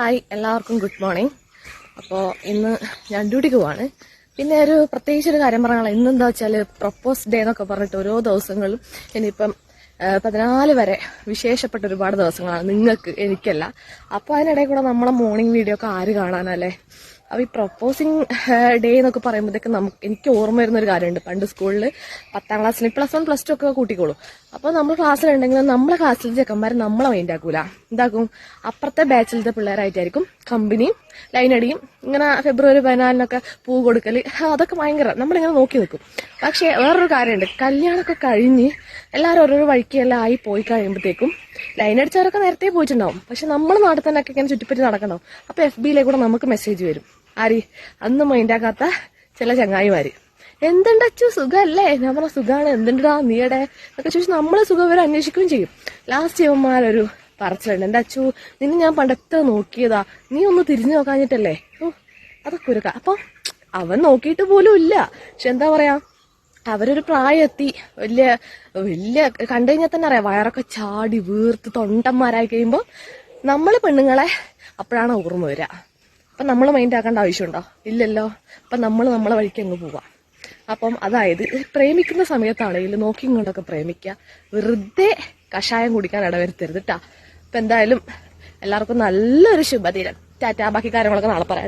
Hi എല്ലാവർക്കും good morning. അപ്പോൾ ഇന്ന് ഞാൻ ഡ്യൂട്ടിക്ക് പോവാണ്. പിന്നെ ഒരു പ്രത്യേകിച്ച് ഒരു കാര്യം പറയാനുള്ള ഇന്ന് എന്താ വെച്ചാൽ പ്രപ്പോസ് ഡേ എന്നൊക്കെ പറഞ്ഞിട്ട് ഓരോ ദിവസങ്ങളും ഇനിയിപ്പം പതിനാല് വരെ വിശേഷപ്പെട്ട ഒരുപാട് ദിവസങ്ങളാണ് നിങ്ങൾക്ക് എനിക്കല്ല. അപ്പോൾ അതിനിടയിൽ കൂടെ നമ്മളെ മോർണിംഗ് വീഡിയോ ഒക്കെ ആര് കാണാനല്ലേ? അപ്പോൾ ഈ പ്രപ്പോസിങ് ഡേ എന്നൊക്കെ പറയുമ്പോഴത്തേക്ക് നമുക്ക് എനിക്ക് ഓർമ്മ വരുന്ന ഒരു കാര്യമുണ്ട്. പണ്ട് സ്കൂളിൽ പത്താം ക്ലാസ്സിൽ പ്ലസ് വൺ പ്ലസ് ടു ഒക്കെ കൂട്ടിക്കോളൂ. അപ്പോൾ നമ്മൾ ക്ലാസ്സിലുണ്ടെങ്കിൽ നമ്മളെ ക്ലാസ്സിലെ ചെക്കന്മാർ നമ്മളെ മൈൻഡ് ആക്കൂല. എന്താക്കും? അപ്പുറത്തെ ബാച്ചിലത്തെ പിള്ളേരായിട്ടായിരിക്കും കമ്പനിയും ലൈനടിയും ഇങ്ങനെ ഫെബ്രുവരി പതിനാലിനൊക്കെ പൂ കൊടുക്കൽ അതൊക്കെ ഭയങ്കര നമ്മളിങ്ങനെ നോക്കി നിൽക്കും. പക്ഷേ വേറൊരു കാര്യമുണ്ട്. കല്യാണമൊക്കെ കഴിഞ്ഞ് എല്ലാവരും ഓരോരോ വഴിക്കെല്ലാം ആയി പോയി കഴിയുമ്പോഴത്തേക്കും ലൈൻ അടിച്ചവരൊക്കെ നേരത്തെ പോയിട്ടുണ്ടാവും. പക്ഷെ നമ്മൾ നാട്ടിൽ തന്നെ ഒക്കെ ഇങ്ങനെ ചുറ്റിപ്പറ്റി നടക്കണ്ടാവും. അപ്പൊ എഫ് ബിയിലെ കൂടെ നമുക്ക് മെസ്സേജ് വരും. ആരി അന്ന് മൈൻഡാക്കാത്ത ചില ചങ്ങായിമാര്. എന്തുണ്ട് അച്ചു? സുഖല്ലേ? ഞാൻ പറഞ്ഞ സുഖമാണ് എന്തുണ്ടാ നീയുടെ എന്നൊക്കെ ചോദിച്ചു നമ്മളെ സുഖം വരെ അന്വേഷിക്കുകയും ചെയ്യും. ലാസ്റ്റ് ഇവന്മാരൊരു പറച്ചിലുണ്ട്. എന്റെ അച്ചു? നിന്നെ ഞാൻ പണ്ടത്തെ നോക്കിയതാ. നീ ഒന്ന് തിരിഞ്ഞു നോക്കാഞ്ഞിട്ടല്ലേ? ഓ അതൊക്കെ ഒരു അപ്പൊ അവൻ നോക്കിയിട്ട് പോലും ഇല്ല. പക്ഷെ എന്താ പറയാ? അവരൊരു പ്രായം എത്തി വലിയ വലിയ കണ്ടു തന്നെ അറിയാം. വയറൊക്കെ ചാടി വീർത്ത് തൊണ്ടന്മാരായി കഴിയുമ്പോൾ നമ്മൾ പെണ്ണുങ്ങളെ അപ്പോഴാണ് ഓർമ്മ വരിക അപ്പം നമ്മൾ മൈൻഡ് ആക്കേണ്ട ആവശ്യമുണ്ടോ? ഇല്ലല്ലോ. അപ്പം നമ്മൾ നമ്മളെ വഴിക്ക് അങ്ങ് പോവാം. അപ്പം അതായത് പ്രേമിക്കുന്ന സമയത്താണെങ്കിലും നോക്കി കൊണ്ടൊക്കെ പ്രേമിക്കുക വെറുതെ കഷായം കുടിക്കാൻ ഇടവരുത്തരുത് കേട്ടാ അപ്പം എന്തായാലും എല്ലാവർക്കും നല്ലൊരു ശുഭദിനം. ടാറ്റാ ബാക്കി കാര്യങ്ങളൊക്കെ നാളെ പറയാം